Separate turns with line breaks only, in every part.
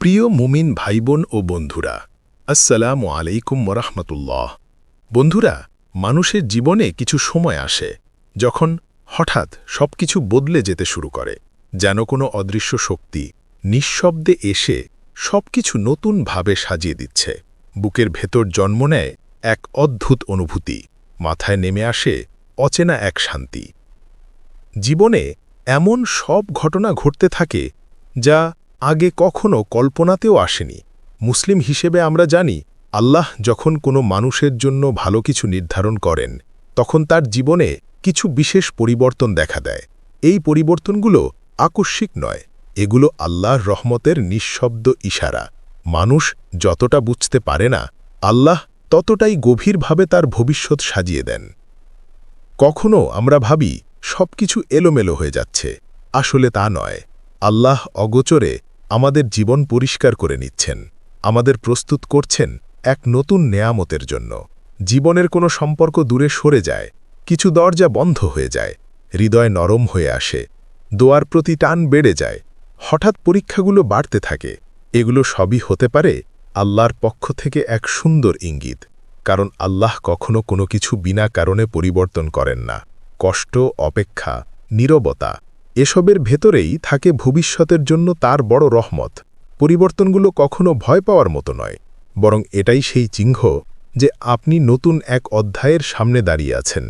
প্রিয় মুমিন ভাইবোন ও বন্ধুরা, আসসালামু আলাইকুম ওরহমতুল্লাহ বন্ধুরা, মানুষের জীবনে কিছু সময় আসে যখন হঠাৎ সবকিছু বদলে যেতে শুরু করে, যেন কোনো অদৃশ্য শক্তি নিঃশব্দে এসে সবকিছু নতুনভাবে সাজিয়ে দিচ্ছে। বুকের ভেতর জন্ম নেয় এক অদ্ভুত অনুভূতি, মাথায় নেমে আসে অচেনা এক শান্তি। জীবনে এমন সব ঘটনা ঘটতে থাকে যা আগে কখনো কল্পনাতেও আসেনি। মুসলিম হিসেবে আমরা জানি, আল্লাহ যখন কোনো মানুষের জন্য ভালো কিছু নির্ধারণ করেন, তখন তার জীবনে কিছু বিশেষ পরিবর্তন দেখা দেয়। এই পরিবর্তনগুলো আকস্মিক নয়, এগুলো আল্লাহর রহমতের নিঃশব্দ ইশারা। মানুষ যতটা বুঝতে পারে না, আল্লাহ ততটাই গভীরভাবে তার ভবিষ্যৎ সাজিয়ে দেন। কখনো আমরা ভাবি, সবকিছু এলোমেলো হয়ে যাচ্ছে। আসলে তা নয়, আল্লাহ অগোচরে আমাদের জীবন পরিষ্কার করে নিচ্ছেন। আমাদের প্রস্তুত করছেন এক নতুন নেয়ামতের জন্য। জীবনের কোনো সম্পর্ক দূরে সরে যায়, কিছু দরজা বন্ধ হয়ে যায়, হৃদয় নরম হয়ে আসে, দোয়ার প্রতি টান বেড়ে যায়, হঠাৎ পরীক্ষাগুলো বাড়তে থাকে। এগুলো সবই হতে পারে আল্লাহর পক্ষ থেকে এক সুন্দর ইঙ্গিত, কারণ আল্লাহ কখনো কোনো কিছু বিনা কারণে পরিবর্তন করেন না। কষ্ট, অপেক্ষা, নীরবতা এসবের ভেতরেই থাকে ভবিষ্যতের জন্য তার বড় রহমত। পরিবর্তনগুলো কখনো ভয় পাওয়ার মতো নয়, বরং এটাই সেই চিহ্ন যে আপনি নতুন এক অধ্যায়ের সামনে দাঁড়িয়ে আছেন।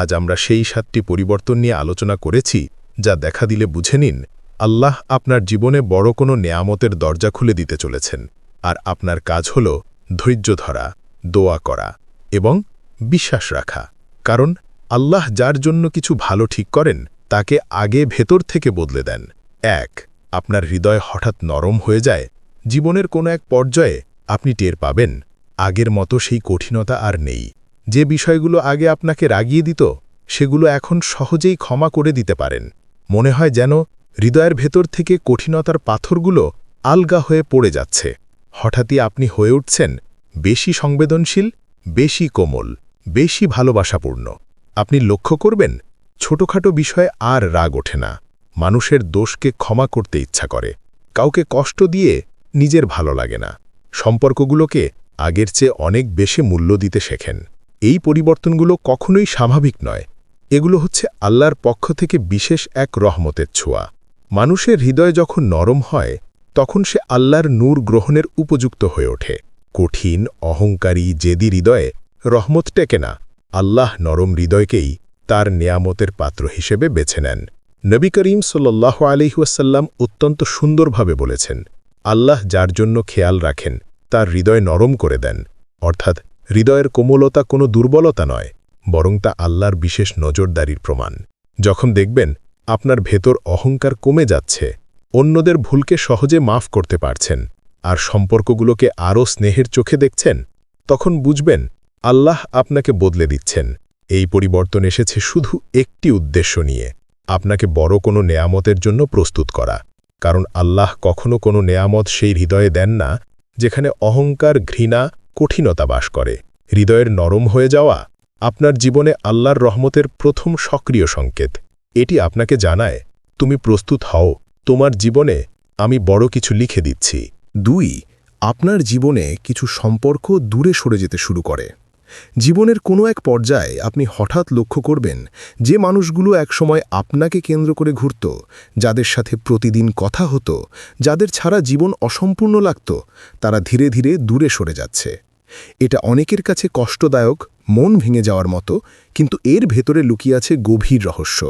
আজ আমরা সেই সাতটি পরিবর্তন নিয়ে আলোচনা করেছি, যা দেখা দিলে বুঝে নিন, আল্লাহ আপনার জীবনে বড় কোনো নেয়ামতের দরজা খুলে দিতে চলেছেন, আর আপনার কাজ হল ধৈর্য ধরা, দোয়া করা এবং বিশ্বাস রাখা। কারণ আল্লাহ যার জন্য কিছু ভালো ঠিক করেন তাকে আগে ভেতর থেকে বদলে দেন। এক, আপনার হৃদয় হঠাৎ নরম হয়ে যায়। জীবনের কোনো এক পর্যায়ে আপনি টের পাবেন, আগের মতো সেই কঠিনতা আর নেই। যে বিষয়গুলো আগে আপনাকে রাগিয়ে দিত, সেগুলো এখন সহজেই ক্ষমা করে দিতে পারেন। মনে হয় যেন হৃদয়ের ভেতর থেকে কঠিনতার পাথরগুলো আলগা হয়ে পড়ে যাচ্ছে। হঠাৎই আপনি হয়ে উঠছেন বেশি সংবেদনশীল, বেশি কোমল, বেশি ভালোবাসাপূর্ণ। আপনি লক্ষ্য করবেন ছোটখাটো বিষয়ে আর রাগ ওঠে না। মানুষের দোষকে ক্ষমা করতে ইচ্ছা করে। কাউকে কষ্ট দিয়ে নিজের ভালো লাগে না। সম্পর্কগুলোকে আগের চেয়ে অনেক বেশি মূল্য দিতে শেখেন। এই পরিবর্তনগুলো কখনোই স্বাভাবিক নয়। এগুলো হচ্ছে আল্লাহর পক্ষ থেকে বিশেষ এক রহমতের ছোঁয়া। মানুষের হৃদয় যখন নরম হয়, তখন সে আল্লাহর নূর গ্রহণের উপযুক্ত হয়ে ওঠে। কঠিন, অহংকারী, জেদি হৃদয়ে রহমত টেকে না। আল্লাহ নরম হৃদয়কেই তার নেয়ামতের পাত্র হিসেবে বেছে নেন। নবী করিম সাল্লাহ আলিহাসাল্লাম অত্যন্ত সুন্দরভাবে বলেছেন, আল্লাহ যার জন্য খেয়াল রাখেন, তার হৃদয় নরম করে দেন। অর্থাৎ, হৃদয়ের কোমলতা কোনো দুর্বলতা নয়, বরং তা আল্লাহর বিশেষ নজরদারির প্রমাণ। যখন দেখবেন, আপনার ভেতর অহংকার কমে যাচ্ছে, অন্যদের ভুলকে সহজে মাফ করতে পারছেন, আর সম্পর্কগুলোকে আরও স্নেহের চোখে দেখছেন, তখন বুঝবেন, আল্লাহ আপনাকে বদলে দিচ্ছেন। এই পরিবর্তন এসেছে শুধু একটি উদ্দেশ্য নিয়ে, আপনাকে বড় কোনো নেয়ামতের জন্য প্রস্তুত করা। কারণ আল্লাহ কখনো কোনো নেয়ামত সেই হৃদয়ে দেন না, যেখানে অহংকার, ঘৃণা, কঠিনতা বাস করে। হৃদয়ের নরম হয়ে যাওয়া, আপনার জীবনে আল্লাহর রহমতের প্রথম সক্রিয় সংকেত। এটি আপনাকে জানায়, তুমি প্রস্তুত হও, তোমার জীবনে আমি বড় কিছু লিখে দিচ্ছি। দুই, আপনার জীবনে কিছু সম্পর্ক দূরে সরে যেতে শুরু করে। জীবনের কোনো এক পর্যায়ে আপনি হঠাৎ লক্ষ্য করবেন যে মানুষগুলো একসময় আপনাকে কেন্দ্র করে ঘুরত, যাদের সাথে প্রতিদিন কথা হতো, যাদের ছাড়া জীবন অসম্পূর্ণ লাগত, তারা ধীরে ধীরে দূরে সরে যাচ্ছে। এটা অনেকের কাছে কষ্টদায়ক, মন ভেঙে যাওয়ার মতো, কিন্তু এর ভেতরে লুকিয়ে আছে গভীর রহস্য।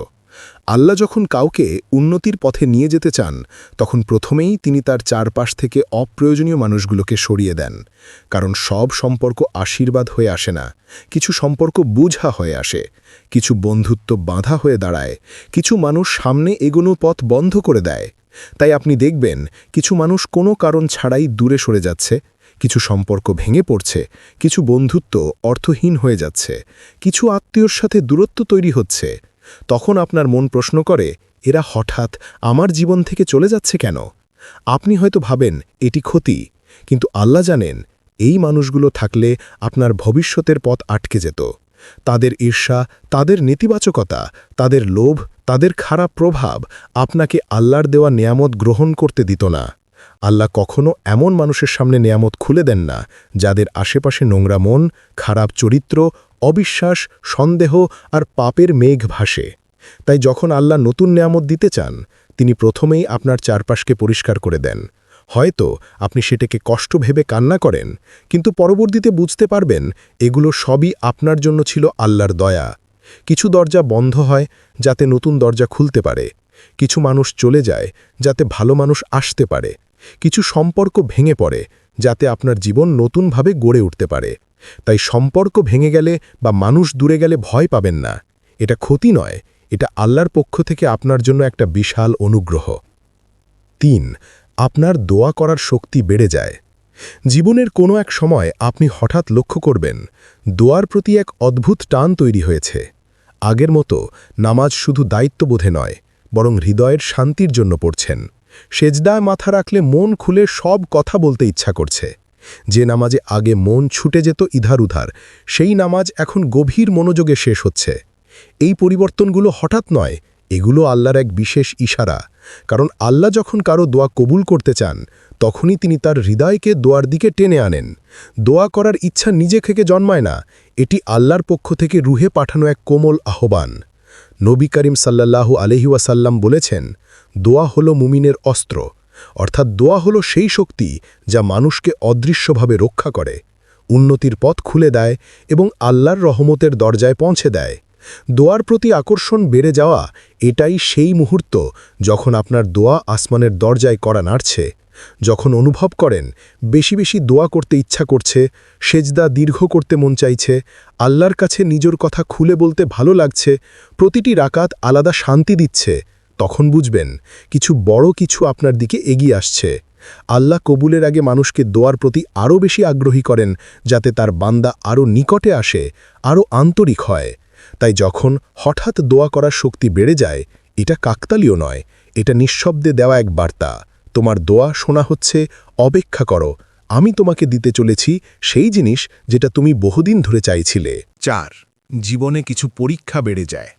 আল্লাহ যখন কাউকে উন্নতির পথে নিয়ে যেতে চান, তখন প্রথমেই তিনি তার চারপাশ থেকে অপ্রয়োজনীয় মানুষগুলোকে সরিয়ে দেন, কারণ সব সম্পর্ক আশীর্বাদ হয়ে আসে না, কিছু সম্পর্ক বুঝা হয়ে আসে, কিছু বন্ধুত্ব বাঁধা হয়ে দাঁড়ায়, কিছু মানুষ সামনে এগোনো পথ বন্ধ করে দেয়। তাই আপনি দেখবেন, কিছু মানুষ কোনো কারণ ছাড়াই দূরে সরে যাচ্ছে, কিছু সম্পর্ক ভেঙে পড়ছে, কিছু বন্ধুত্ব অর্থহীন হয়ে যাচ্ছে, কিছু আত্মীয়র সাথে দূরত্ব তৈরি হচ্ছে তখন আপনার মন প্রশ্ন করে, এরা হঠাৎ আমার জীবন থেকে চলে যাচ্ছে কেন? আপনি হয়তো ভাবেন, এটি ক্ষতি। কিন্তু আল্লাহ জানেন, এই মানুষগুলো থাকলে আপনার ভবিষ্যতের পথ আটকে যেত। তাদের ঈর্ষা, তাদের নেতিবাচকতা, তাদের লোভ, তাদের খারাপ প্রভাব আপনাকে আল্লাহর দেওয়া নিয়ামত গ্রহণ করতে দিত না। আল্লাহ কখনো এমন মানুষের সামনে নেয়ামত খুলে দেন না, যাদের আশেপাশে নোংরা মন, খারাপ চরিত্র অবিশ্বাস, সন্দেহ আর পাপের মেঘ ভাসে। তাই যখন আল্লাহ নতুন নেয়ামত দিতে চান, তিনি প্রথমেই আপনার চারপাশকে পরিষ্কার করে দেন। হয়তো আপনি সেটাকে কষ্ট ভেবে কান্না করেন, কিন্তু পরবর্তীতে বুঝতে পারবেন এগুলো সবই আপনার জন্য ছিল আল্লাহর দয়া। কিছু দরজা বন্ধ হয় যাতে নতুন দরজা খুলতে পারে। কিছু মানুষ চলে যায় যাতে ভালো মানুষ আসতে পারে। কিছু সম্পর্ক ভেঙে পড়ে যাতে আপনার জীবন নতুনভাবে গড়ে উঠতে পারে। তাই সম্পর্ক ভেঙে গেলে বা মানুষ দূরে গেলে ভয় পাবেন না। এটা ক্ষতি নয়, এটা আল্লাহর পক্ষ থেকে আপনার জন্য একটা বিশাল অনুগ্রহ। তিন, আপনার দোয়া করার শক্তি বেড়ে যায়। জীবনের কোনো এক সময় আপনি হঠাৎ লক্ষ্য করবেন, দোয়ার প্রতি এক অদ্ভুত টান তৈরি হয়েছে। আগের মতো নামাজ শুধু দায়িত্ববোধে নয়, বরং হৃদয়ের শান্তির জন্য পড়ছেন। সেজদায় মাথা রাখলে মন খুলে সব কথা বলতে ইচ্ছা করছে। যে নামাজে আগে মন ছুটে যেত ইধার উধার, সেই নামাজ এখন গভীর মনোযোগে শেষ হচ্ছে। এই পরিবর্তনগুলো হঠাৎ নয়, এগুলো আল্লাহর এক বিশেষ ইশারা। কারণ আল্লাহ যখন কারও দোয়া কবুল করতে চান, তখনই তিনি তার হৃদয়কে দোয়ার দিকে টেনে আনেন। দোয়া করার ইচ্ছা নিজে থেকে জন্মায় না, এটি আল্লাহর পক্ষ থেকে রুহে পাঠানো এক কোমল আহ্বান। নবী করিম সাল্লাল্লাহু আলহিউসাল্লাম বলেছেন, দোয়া হল মুমিনের অস্ত্র অর্থাৎ দোয়া হল সেই শক্তি যা মানুষকে অদৃশ্যভাবে রক্ষা করে, উন্নতির পথ খুলে দেয় এবং আল্লাহর রহমতের দরজায় পৌঁছে দেয়। দোয়ার প্রতি আকর্ষণ বেড়ে যাওয়া এটাই সেই মুহূর্ত যখন আপনার দোয়া আসমানের দরজায় করা নাড়ছে, যখন অনুভব করেন বেশি বেশি দোয়া করতে ইচ্ছা করছে, সেজদা দীর্ঘ করতে মন চাইছে, আল্লাহর কাছে নিজের কথা খুলে বলতে ভালো লাগছে, প্রতিটি রাকাত আলাদা শান্তি দিচ্ছে তখন বুঝবেন কিছু বড় কিছু আপনার দিকে এগিয়ে আসছে। আল্লাহ কবুলের আগে মানুষকে দোয়ার প্রতি আরও বেশি আগ্রহী করেন যাতে তার বান্দা আরও নিকটে আসে, আরও আন্তরিক হয়। তাই যখন হঠাৎ দোয়া করার শক্তি বেড়ে যায়, এটা কাকতালীয় নয়, এটা নিঃশব্দে দেওয়া এক বার্তা। তোমার দোয়া শোনা হচ্ছে, অপেক্ষা করো, আমি তোমাকে দিতে চলেছি সেই জিনিস যেটা তুমি বহুদিন ধরে চাইছিলে।
চার, জীবনে কিছু পরীক্ষা বেড়ে যায়।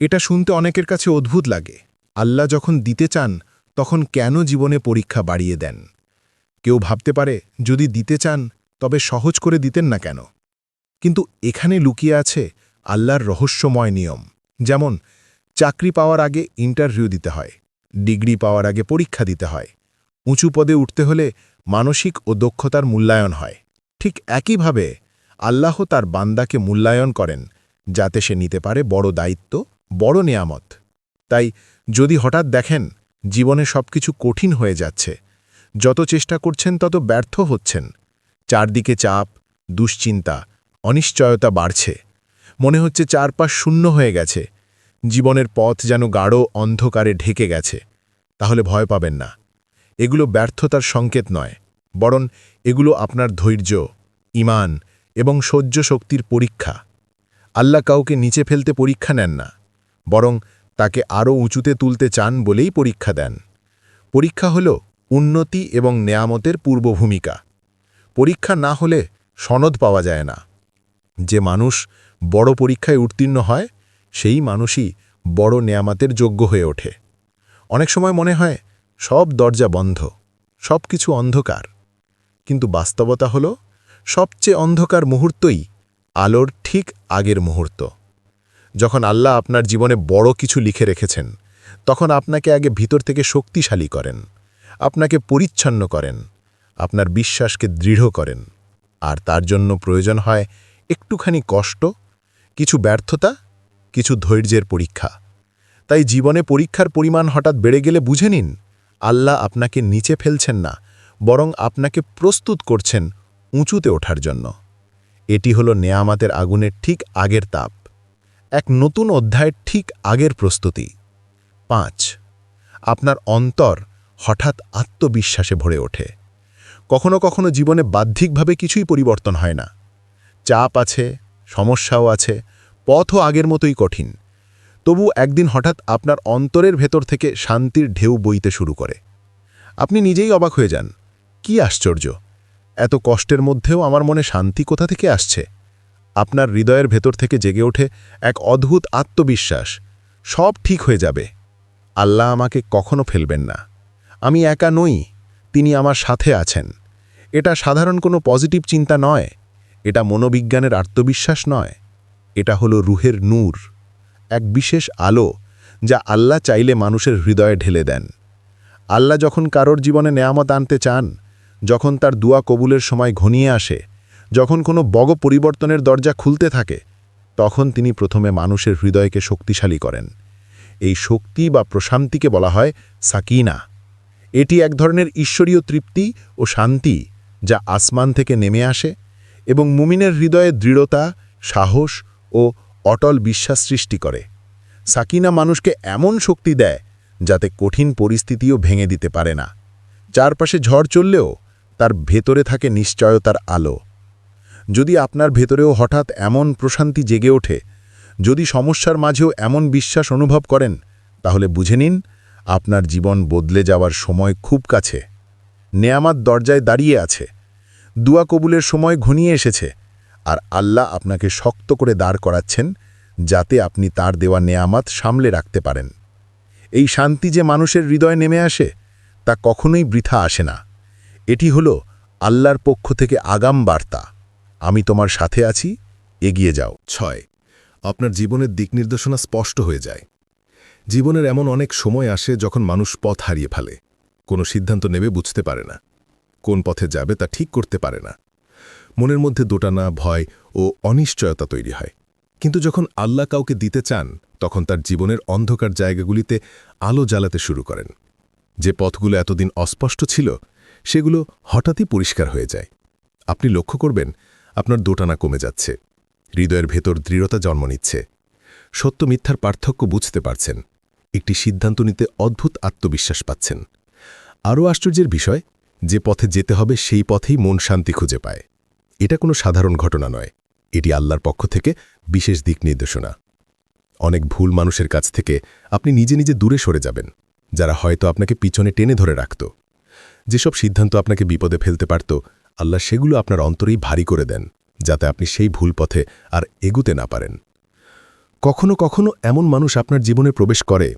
এটা শুনতে অনেকের কাছে অদ্ভুত লাগে। আল্লাহ যখন দিতে চান, তখন কেন জীবনে পরীক্ষা বাড়িয়ে দেন? কেউ ভাবতে পারে, যদি দিতে চান, তবে সহজ করে দিতেন না কেন? কিন্তু এখানে লুকিয়ে আছে আল্লাহর রহস্যময় নিয়ম। যেমন, চাকরি পাওয়ার আগে ইন্টারভিউ দিতে হয়, ডিগ্রি পাওয়ার আগে পরীক্ষা দিতে হয়, উঁচু পদে উঠতে হলে মানসিক ও দক্ষতার মূল্যায়ন হয়। ঠিক একইভাবে, আল্লাহ তার বান্দাকে মূল্যায়ন করেন, যাতে সে নিতে পারে বড় দায়িত্ব বড় নেয়ামত। তাই যদি হঠাৎ দেখেন জীবনে সবকিছু কঠিন হয়ে যাচ্ছে, যত চেষ্টা করছেন তত ব্যর্থ হচ্ছেন। চারদিকে চাপ, দুশ্চিন্তা, অনিশ্চয়তা বাড়ছে। মনে হচ্ছে চারপাশ শূন্য হয়ে গেছে। জীবনের পথ যেন গাঢ় অন্ধকারে ঢেকে গেছে। তাহলে ভয় পাবেন না। এগুলো ব্যর্থতার সংকেত নয়, বরং এগুলো আপনার ধৈর্য, ইমান এবং সহ্য শক্তির পরীক্ষা। আল্লাহ কাউকে নিচে ফেলতে পরীক্ষা নেন না। বরং তাকে আরও উঁচুতে তুলতে চান বলেই পরীক্ষা দেন। পরীক্ষা হল উন্নতি এবং নেয়ামতের পূর্বভূমিকা। পরীক্ষা না হলে সনদ পাওয়া যায় না। যে মানুষ বড় পরীক্ষায় উত্তীর্ণ হয়, সেই মানুষই বড় নেয়ামাতের যোগ্য হয়ে ওঠে। অনেক সময় মনে হয়, সব দরজা বন্ধ, সব কিছু অন্ধকার। কিন্তু বাস্তবতা হল, সবচেয়ে অন্ধকার মুহূর্তই আলোর ঠিক আগের মুহূর্ত। যখন আল্লাহ আপনার জীবনে বড় কিছু লিখে রেখেছেন, তখন আপনাকে আগে ভিতর থেকে শক্তিশালী করেন, আপনাকে পরিচ্ছন্ন করেন, আপনার বিশ্বাসকে দৃঢ় করেন। আর তার জন্য প্রয়োজন হয় একটুখানি কষ্ট, কিছু ব্যর্থতা, কিছু ধৈর্যের পরীক্ষা। তাই জীবনে পরীক্ষার পরিমাণ হঠাৎ বেড়ে গেলে বুঝে নিন, আল্লাহ আপনাকে নিচে ফেলছেন না, বরং আপনাকে প্রস্তুত করছেন উঁচুতে ওঠার জন্য। এটি হলো নেয়ামাতের আগুনের ঠিক আগের তাপ। এক নতুন অধ্যায়ের ঠিক আগের প্রস্তুতি। পাঁচ। আপনার অন্তর হঠাৎ আত্মবিশ্বাসে ভরে ওঠে। কখনো কখনো জীবনে বাহ্যিকভাবে কিছুই পরিবর্তন হয় না। চাপ আছে, সমস্যাও আছে, পথও আগের মতোই কঠিন। তবু একদিন হঠাৎ আপনার অন্তরের ভেতর থেকে শান্তির ঢেউ বইতে শুরু করে। আপনি নিজেই অবাক হয়ে যান, কি আশ্চর্য! এত কষ্টের মধ্যেও আমার মনে শান্তি কোথা থেকে আসছে? আপনার হৃদয়ের ভেতর থেকে জেগে ওঠে এক অদ্ভুত আত্মবিশ্বাস। সব ঠিক হয়ে যাবে। আল্লাহ আমাকে কখনো ফেলবেন না। আমি একা নই, তিনি আমার সাথে আছেন। এটা সাধারণ কোনো পজিটিভ চিন্তা নয়। এটা মনোবিজ্ঞানের আত্মবিশ্বাস নয়। এটা হলো রুহের নূর, এক বিশেষ আলো যা আল্লাহ চাইলে মানুষের হৃদয়ে ঢেলে দেন। আল্লাহ যখন কারোর জীবনে নেয়ামত আনতে চান, যখন তার দুয়া কবুলের সময় ঘনিয়ে আসে যখন কোনো বগ পরিবর্তনের দরজা খুলতে থাকে, তখন তিনি প্রথমে মানুষের হৃদয়কে শক্তিশালী করেন। এই শক্তি বা প্রশান্তিকে বলা হয় সাকিনা। এটি এক ধরনের ঈশ্বরীয় তৃপ্তি ও শান্তি যা আসমান থেকে নেমে আসে এবং মুমিনের হৃদয়ে দৃঢ়তা, সাহস ও অটল বিশ্বাস সৃষ্টি করে। সাকিনা মানুষকে এমন শক্তি দেয় যাতে কঠিন পরিস্থিতিও ভেঙে দিতে পারে না। চারপাশে ঝড় চললেও তার ভেতরে থাকে নিশ্চয়তার আলো। যদি আপনার ভেতরেও হঠাৎ এমন প্রশান্তি জেগে ওঠে, যদি সমস্যার মাঝেও এমন বিশ্বাস অনুভব করেন, তাহলে বুঝে নিন, আপনার জীবন বদলে যাওয়ার সময় খুব কাছে। নেয়ামাত দরজায় দাঁড়িয়ে আছে। দুয়া কবুলের সময় ঘনিয়ে এসেছে। আর আল্লাহ আপনাকে শক্ত করে দাঁড় করাচ্ছেন, যাতে আপনি তার দেওয়া নেয়ামাত সামলে রাখতে পারেন। এই শান্তি যে মানুষের হৃদয়ে নেমে আসে, তা কখনোই বৃথা আসে না। এটি হল আল্লাহর পক্ষ থেকে আগাম বার্তা। আমি তোমার সাথে আছি, এগিয়ে যাও।
ছয়, আপনার জীবনের দিক নির্দেশনা স্পষ্ট হয়ে যায়। জীবনের এমন অনেক সময় আসে যখন মানুষ পথ হারিয়ে ফেলে। কোনো সিদ্ধান্ত নেবে বুঝতে পারে না। কোন পথে যাবে তা ঠিক করতে পারে না। মনের মধ্যে দোটানা, ভয় ও অনিশ্চয়তা তৈরি হয়। কিন্তু যখন আল্লাহ কাউকে দিতে চান, তখন তার জীবনের অন্ধকার জায়গাগুলিতে আলো জ্বালাতে শুরু করেন। যে পথগুলো এতদিন অস্পষ্ট ছিল, সেগুলো হঠাৎই পরিষ্কার হয়ে যায়। আপনি লক্ষ্য করবেন আপনার দোটানা কমে যাচ্ছে। হৃদয়ের ভেতর দৃঢ়তা জন্ম নিচ্ছে। সত্য মিথ্যার পার্থক্য বুঝতে পারছেন। একটি সিদ্ধান্ত নিতে অদ্ভুত আত্মবিশ্বাস পাচ্ছেন। আরও আশ্চর্যের বিষয়, যে পথে যেতে হবে সেই পথেই মন শান্তি খুঁজে পায়। এটা কোনো সাধারণ ঘটনা নয়। এটি আল্লাহর পক্ষ থেকে বিশেষ দিক নির্দেশনা। অনেক ভুল মানুষের কাছ থেকে আপনি নিজে নিজে দূরে সরে যাবেন, যারা হয়তো আপনাকে পিছনে টেনে ধরে রাখত। যেসব সিদ্ধান্ত আপনাকে বিপদে ফেলতে পারত আল্লাহ সেগুলো আপনার অন্তরেই ভারী করে দেন, যাতে আপনি সেই ভুল পথে আর এগুতে না পারেন। কখনো কখনো এমন মানুষ আপনার জীবনে প্রবেশ করে,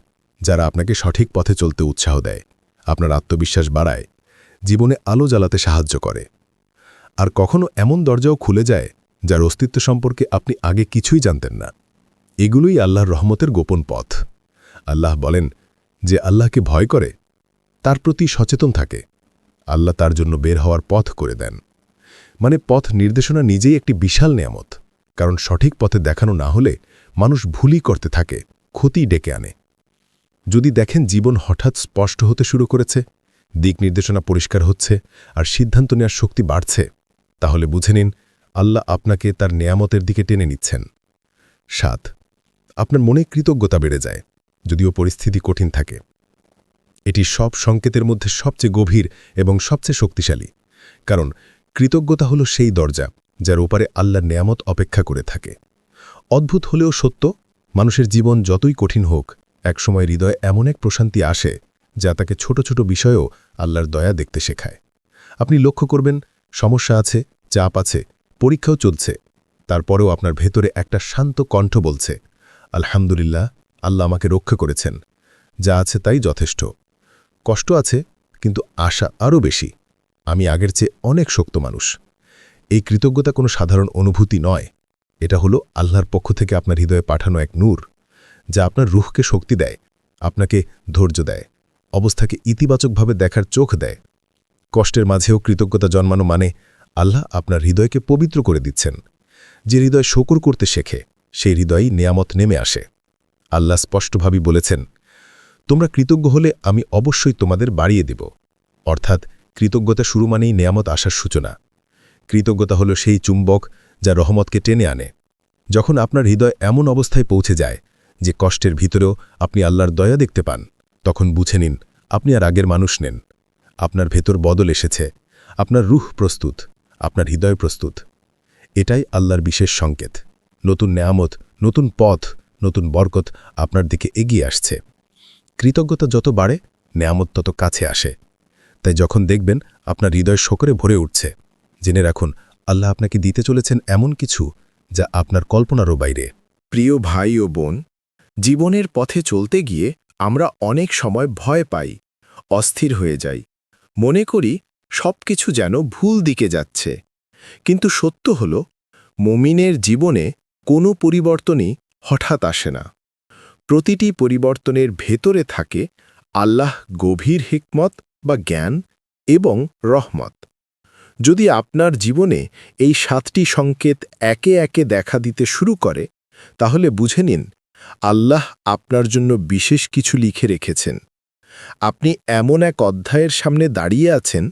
যারা আপনাকে সঠিক পথে চলতে উৎসাহ দেয়, আপনার আত্মবিশ্বাস বাড়ায়, জীবনে আলো জ্বালাতে সাহায্য করে। আর কখনো এমন দরজাও খুলে যায়, যার অস্তিত্ব সম্পর্কে আপনি আগে কিছুই জানতেন না। এগুলোই আল্লাহর রহমতের গোপন পথ। আল্লাহ বলেন যে আল্লাহকে ভয় করে, তার প্রতি সচেতন থাকে। আল্লাহ তার জন্য বের হওয়ার পথ করে দেন। মানে পথ নির্দেশনা নিজেই একটি বিশাল নিয়ামত। কারণ সঠিক পথে দেখানো না হলে মানুষ ভুলই করতে থাকে ক্ষতি ডেকে আনে। যদি দেখেন জীবন হঠাৎ স্পষ্ট হতে শুরু করেছে, দিক নির্দেশনা পরিষ্কার হচ্ছে, আর সিদ্ধান্ত নেওয়ার শক্তি বাড়ছে, তাহলে বুঝে নিন আল্লাহ আপনাকে তার নেয়ামতের দিকে টেনে নিচ্ছেন। সাত, আপনার মনে কৃতজ্ঞতা বেড়ে যায়, যদিও পরিস্থিতি কঠিন থাকে। এটি সব সংকেতের মধ্যে সবচেয়ে গভীর এবং সবচেয়ে শক্তিশালী। কারণ কৃতজ্ঞতা হল সেই দরজা, যার ওপারে আল্লাহর নেয়ামত অপেক্ষা করে থাকে। অদ্ভুত হলেও সত্য, মানুষের জীবন যতই কঠিন হোক, একসময় হৃদয়ে এমন এক প্রশান্তি আসে, যা তাকে ছোট ছোট বিষয়েও আল্লাহর দয়া দেখতে শেখায়। আপনি লক্ষ্য করবেন, সমস্যা আছে, চাপ আছে, পরীক্ষাও চলছে। তারপরেও আপনার ভেতরে একটা শান্ত কণ্ঠ বলছে, আলহামদুলিল্লাহ, আল্লাহ আমাকে রক্ষা করেছেন। যা আছে তাই যথেষ্ট। কষ্ট আছে, কিন্তু আশা আরও বেশি। আমি আগের চেয়ে অনেক শক্ত মানুষ। এই কৃতজ্ঞতা কোনো সাধারণ অনুভূতি নয়। এটা হলো আল্লাহর পক্ষ থেকে আপনার হৃদয়ে পাঠানো এক নূর, যা আপনার রুহকে শক্তি দেয়, আপনাকে ধৈর্য দেয়, অবস্থাকে ইতিবাচকভাবে দেখার চোখ দেয়। কষ্টের মাঝেও কৃতজ্ঞতা জন্মানো মানে আল্লাহ আপনার হৃদয়কে পবিত্র করে দিচ্ছেন। যে হৃদয় শকুর করতে শেখে, সেই হৃদয়ই নেয়ামত নেমে আসে। আল্লাহ স্পষ্টভাবে বলেছেন তোমরা কৃতজ্ঞ হলে আমি অবশ্যই তোমাদের বাড়িয়ে দেব। অর্থাৎ কৃতজ্ঞতা শুরু মানেই নেয়ামত আসার সূচনা। কৃতজ্ঞতা হল সেই চুম্বক যা রহমতকে টেনে আনে। যখন আপনার হৃদয় এমন অবস্থায় পৌঁছে যায় যে কষ্টের ভিতরেও আপনি আল্লাহর দয়া দেখতে পান, তখন বুঝে নিন, আপনি আর আগের মানুষ নেন। আপনার ভেতর বদল এসেছে, আপনার রুহ প্রস্তুত, আপনার হৃদয় প্রস্তুত। এটাই আল্লাহর বিশেষ সংকেত। নতুন নেয়ামত, নতুন পথ, নতুন বরকত আপনার দিকে এগিয়ে আসছে। কৃতজ্ঞতা যত বাড়ে, নেয়ামত তত কাছে আসে। তাই যখন দেখবেন আপনার হৃদয় শকরে ভরে উঠছে, জেনে রাখুন, আল্লাহ আপনাকে দিতে চলেছেন এমন কিছু যা আপনার কল্পনারও বাইরে।
প্রিয় ভাই ও বোন, জীবনের পথে চলতে গিয়ে আমরা অনেক সময় ভয় পাই, অস্থির হয়ে যাই। মনে করি সব কিছু যেন ভুল দিকে যাচ্ছে। কিন্তু সত্য হল, মমিনের জীবনে কোনো পরিবর্তনই হঠাৎ আসে না। প্রতিটি পরিবর্তনের ভেতরে থাকে আল্লাহ গভীর হিকমত বা জ্ঞান এবং রহমত। যদি আপনার জীবনে এই সাতটি সংকেত একে একে দেখা দিতে শুরু করে, তাহলে বুঝে নিন, আল্লাহ আপনার জন্য বিশেষ কিছু লিখে রেখেছেন। আপনি এমন এক অধ্যায়ের সামনে দাঁড়িয়ে আছেন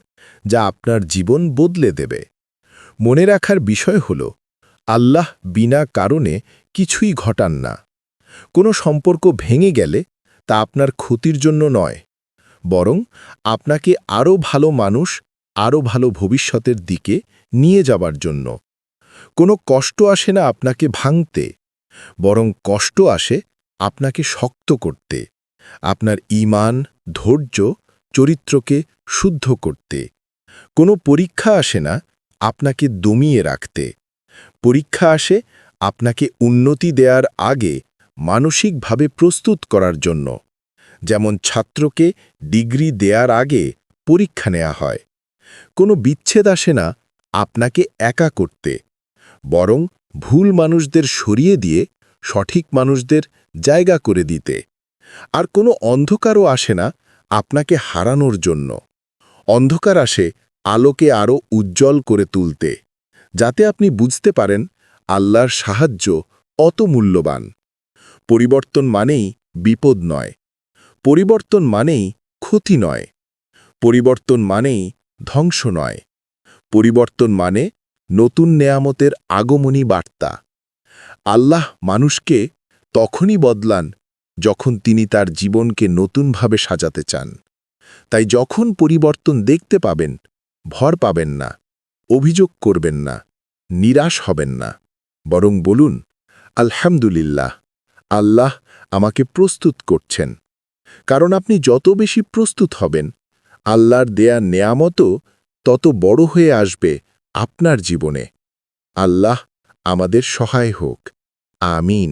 যা আপনার জীবন বদলে দেবে। মনে রাখার বিষয় হল, আল্লাহ বিনা কারণে কিছুই ঘটান না। কোনো সম্পর্ক ভেঙে গেলে তা আপনার ক্ষতির জন্য নয়, বরং আপনাকে আরও ভালো মানুষ, আরও ভালো ভবিষ্যতের দিকে নিয়ে যাবার জন্য। কোনো কষ্ট আসে না আপনাকে ভাঙতে, বরং কষ্ট আসে আপনাকে শক্ত করতে, আপনার ঈমান, ধৈর্য, চরিত্রকে শুদ্ধ করতে। কোনো পরীক্ষা আসে না আপনাকে দমিয়ে রাখতে, পরীক্ষা আসে আপনাকে উন্নতি দেওয়ার আগে মানসিকভাবে প্রস্তুত করার জন্য, যেমন ছাত্রকে ডিগ্রি দেয়ার আগে পরীক্ষা নেওয়া হয়। কোনো বিচ্ছেদ আসে না আপনাকে একা করতে, বরং ভুল মানুষদের সরিয়ে দিয়ে সঠিক মানুষদের জায়গা করে দিতে। আর কোনো অন্ধকারও আসে না আপনাকে হারানোর জন্য। অন্ধকার আসে আলোকে আরও উজ্জ্বল করে তুলতে, যাতে আপনি বুঝতে পারেন আল্লাহর সাহায্য অত মূল্যবান। পরিবর্তন মানেই বিপদ নয়। পরিবর্তন মানেই ক্ষতি নয়। পরিবর্তন মানেই ধ্বংস নয়। পরিবর্তন মানে নতুন নেয়ামতের আগমনী বার্তা। আল্লাহ মানুষকে তখনই বদলান যখন তিনি তার জীবনকে নতুনভাবে সাজাতে চান। তাই যখন পরিবর্তন দেখতে পাবেন, ভর পাবেন না, অভিযোগ করবেন না, নিরাশ হবেন না। বরং বলুন, আলহামদুলিল্লাহ। আল্লাহ আমাকে প্রস্তুত করছেন। কারণ আপনি যত বেশি প্রস্তুত হবেন, আল্লাহর দেয়া নেয়ামতও তত বড় হয়ে আসবে আপনার জীবনে। আল্লাহ আমাদের সহায় হোক। আমিন।